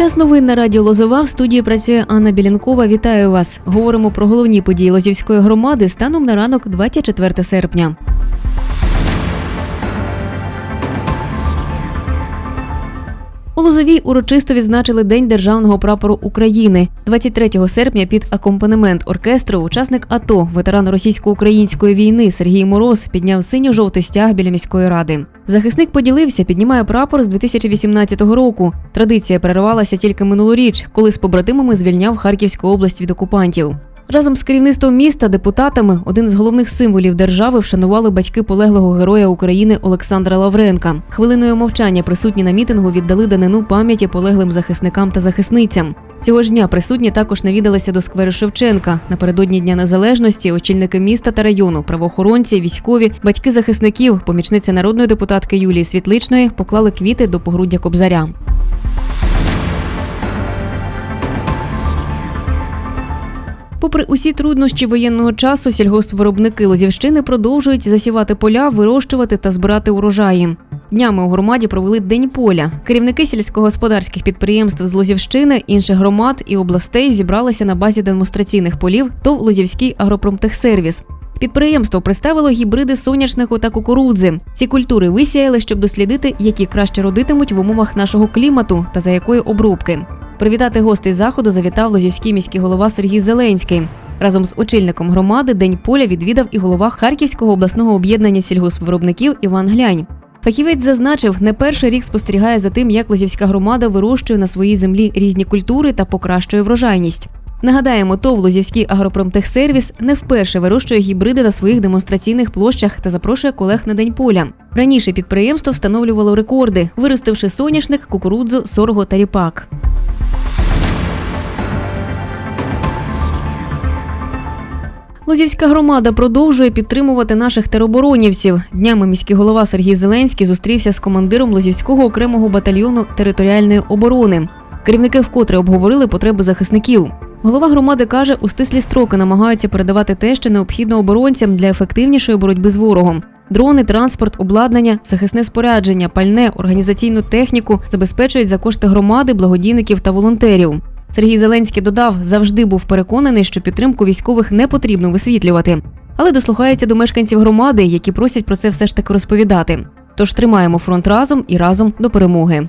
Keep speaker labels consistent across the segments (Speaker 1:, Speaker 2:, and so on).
Speaker 1: Час новин на радіо Лозова в студії працює Анна Білянкова. Вітаю вас. Говоримо про головні події Лозівської громади станом на ранок 24 серпня. У Лозовій урочисто відзначили День державного прапору України. 23 серпня під акомпанемент оркестру учасник АТО, ветеран російсько-української війни Сергій Мороз підняв синьо-жовтий стяг біля міської ради. Захисник поділився, піднімає прапор з 2018 року. Традиція перервалася тільки минулоріч, коли з побратимами звільняв Харківську область від окупантів. Разом з керівництвом міста, депутатами, один з головних символів держави вшанували батьки полеглого героя України Олександра Лавренка. Хвилиною мовчання присутні на мітингу віддали данину пам'яті полеглим захисникам та захисницям. Цього ж дня присутні також навідалися до скверу Шевченка. Напередодні Дня Незалежності очільники міста та району, правоохоронці, військові, батьки захисників, помічниця народної депутатки Юлії Світличної поклали квіти до погруддя Кобзаря. Попри усі труднощі воєнного часу, сільгоспвиробники Лозівщини продовжують засівати поля, вирощувати та збирати урожаї. Днями у громаді провели День поля. Керівники сільськогосподарських підприємств з Лозівщини, інших громад і областей зібралися на базі демонстраційних полів ТОВ Лозівський агропромтехсервіс. Підприємство представило гібриди соняшнику та кукурудзи. Ці культури висіяли, щоб дослідити, які краще родитимуть в умовах нашого клімату та за якої обробки. Привітати гостей заходу завітав лозівський міський голова Сергій Зеленський. Разом з очільником громади День поля відвідав і голова Харківського обласного об'єднання сільгоспвиробників Іван Глянь. Фахівець зазначив, не перший рік спостерігає за тим, як лозівська громада вирощує на своїй землі різні культури та покращує врожайність. Нагадаємо, ТОВ Лозівський агропромтехсервіс не вперше вирощує гібриди на своїх демонстраційних площах та запрошує колег на день поля. Раніше підприємство встановлювало рекорди, виростивши соняшник, кукурудзу, сорго та ріпак. Лозівська громада продовжує підтримувати наших тероборонівців. Днями міський голова Сергій Зеленський зустрівся з командиром Лозівського окремого батальйону територіальної оборони. Керівники вкотре обговорили потреби захисників. Голова громади каже, у стислі строки намагаються передавати те, що необхідно оборонцям для ефективнішої боротьби з ворогом. Дрони, транспорт, обладнання, захисне спорядження, пальне, організаційну техніку забезпечують за кошти громади, благодійників та волонтерів. Сергій Зеленський додав, завжди був переконаний, що підтримку військових не потрібно висвітлювати, але дослухається до мешканців громади, які просять про це все ж таки розповідати. Тож тримаємо фронт разом і разом до перемоги.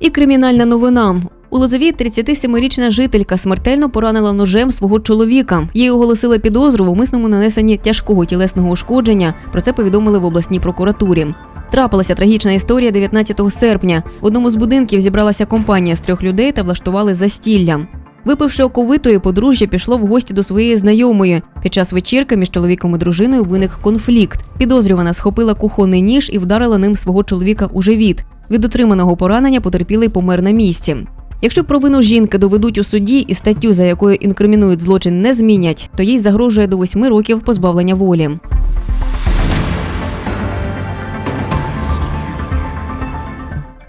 Speaker 1: І кримінальна новина. У Лозові 37-річна жителька смертельно поранила ножем свого чоловіка. Їй оголосили підозру в умисному нанесенні тяжкого тілесного ушкодження. Про це повідомили в обласній прокуратурі. Трапилася трагічна історія 19 серпня. В одному з будинків зібралася компанія з трьох людей та влаштували застілля. Випивши оковитої, подружжя пішло в гості до своєї знайомої. Під час вечірки між чоловіком і дружиною виник конфлікт. Підозрювана схопила кухонний ніж і вдарила ним свого чоловіка у живіт. Від отриманого поранення потерпілий помер на місці. Якщо провину жінки доведуть у суді і статтю, за якою інкримінують злочин, не змінять, то їй загрожує до восьми років позбавлення волі.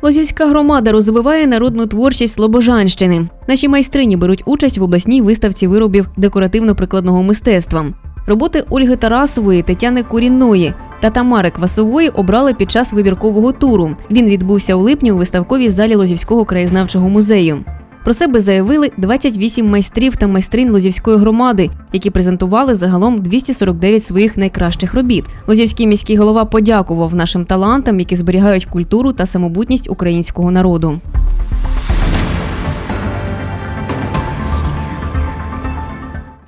Speaker 1: Лозівська громада розвиває народну творчість Слобожанщини. Наші майстрині беруть участь в обласній виставці виробів декоративно-прикладного мистецтва. Роботи Ольги Тарасової, Тетяни Курінної та Тамари Квасової обрали під час вибіркового туру. Він відбувся у липні у виставковій залі Лозівського краєзнавчого музею. Про себе заявили 28 майстрів та майстринь Лозівської громади, які презентували загалом 249 своїх найкращих робіт. Лозівський міський голова подякував нашим талантам, які зберігають культуру та самобутність українського народу.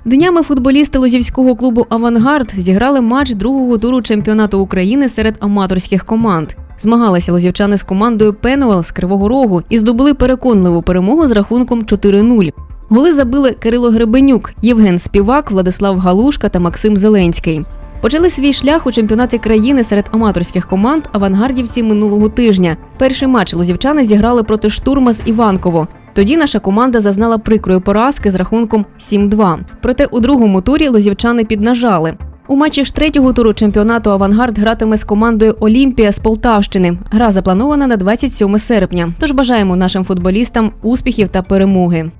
Speaker 1: Днями футболісти Лозівського клубу Авангард зіграли матч другого туру чемпіонату України серед аматорських команд. Змагалися лозівчани з командою Пенуел з Кривого Рогу і здобули переконливу перемогу з рахунком 4-0. Голи забили Кирило Гребенюк, Євген Співак, Владислав Галушка та Максим Зеленський. Почали свій шлях у чемпіонаті країни серед аматорських команд авангардівці минулого тижня. Перший матч лозівчани зіграли проти штурма з Іванково. Тоді наша команда зазнала прикрої поразки з рахунком 7-2. Проте у другому турі лозівчани піднажали. У матчі ж третього туру чемпіонату Авангард гратиме з командою Олімпія з Полтавщини. Гра запланована на 27 серпня. Тож бажаємо нашим футболістам успіхів та перемоги.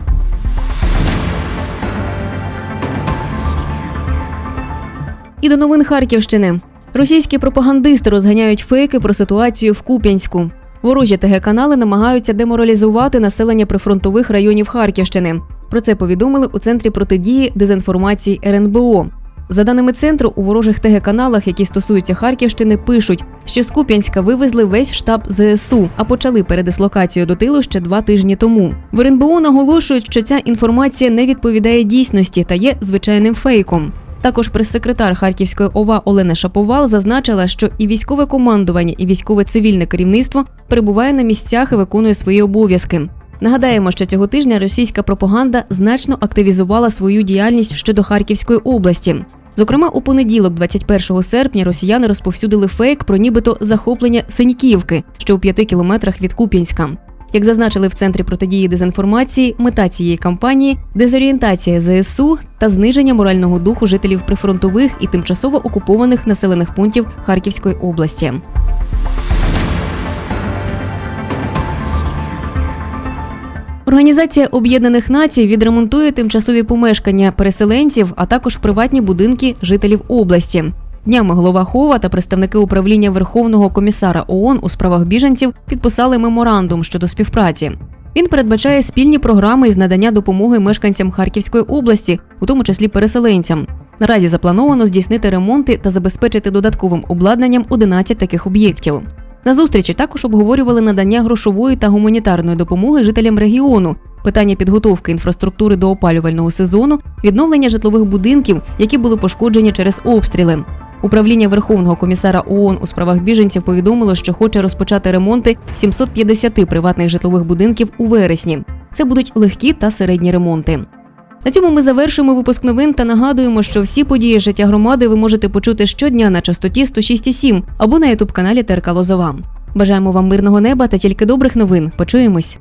Speaker 1: І до новин Харківщини. Російські пропагандисти розганяють фейки про ситуацію в Куп'янську. Ворожі ТГ-канали намагаються деморалізувати населення прифронтових районів Харківщини. Про це повідомили у центрі протидії дезінформації РНБО. За даними центру, у ворожих ТГ-каналах, які стосуються Харківщини, пишуть, що з Куп'янська вивезли весь штаб ЗСУ, а почали передислокацію до тилу ще два тижні тому. В РНБО наголошують, що ця інформація не відповідає дійсності та є звичайним фейком. Також прес-секретар Харківської ОВА Олена Шаповал зазначила, що і військове командування, і військове цивільне керівництво перебуває на місцях і виконує свої обов'язки. Нагадаємо, що цього тижня російська пропаганда значно активізувала свою діяльність щодо Харківської області. Зокрема, у понеділок, 21 серпня, росіяни розповсюдили фейк про нібито захоплення Синьківки, що у п'яти кілометрах від Куп'янська. Як зазначили в центрі протидії дезінформації, мета цієї кампанії дезорієнтація ЗСУ та зниження морального духу жителів прифронтових і тимчасово окупованих населених пунктів Харківської області. Організація Об'єднаних Націй відремонтує тимчасові помешкання переселенців, а також приватні будинки жителів області. Днями голова Хова та представники управління Верховного комісара ООН у справах біженців підписали меморандум щодо співпраці. Він передбачає спільні програми із надання допомоги мешканцям Харківської області, у тому числі переселенцям. Наразі заплановано здійснити ремонти та забезпечити додатковим обладнанням 11 таких об'єктів. На зустрічі також обговорювали надання грошової та гуманітарної допомоги жителям регіону, питання підготовки інфраструктури до опалювального сезону, відновлення житлових будинків, які були пошкоджені через обстріли. Управління Верховного комісара ООН у справах біженців повідомило, що хоче розпочати ремонти 750 приватних житлових будинків у вересні. Це будуть легкі та середні ремонти. На цьому ми завершуємо випуск новин та нагадуємо, що всі події життя громади ви можете почути щодня на частоті 106,7 або на ютуб каналі Терка Лозова. Бажаємо вам мирного неба та тільки добрих новин. Почуємось.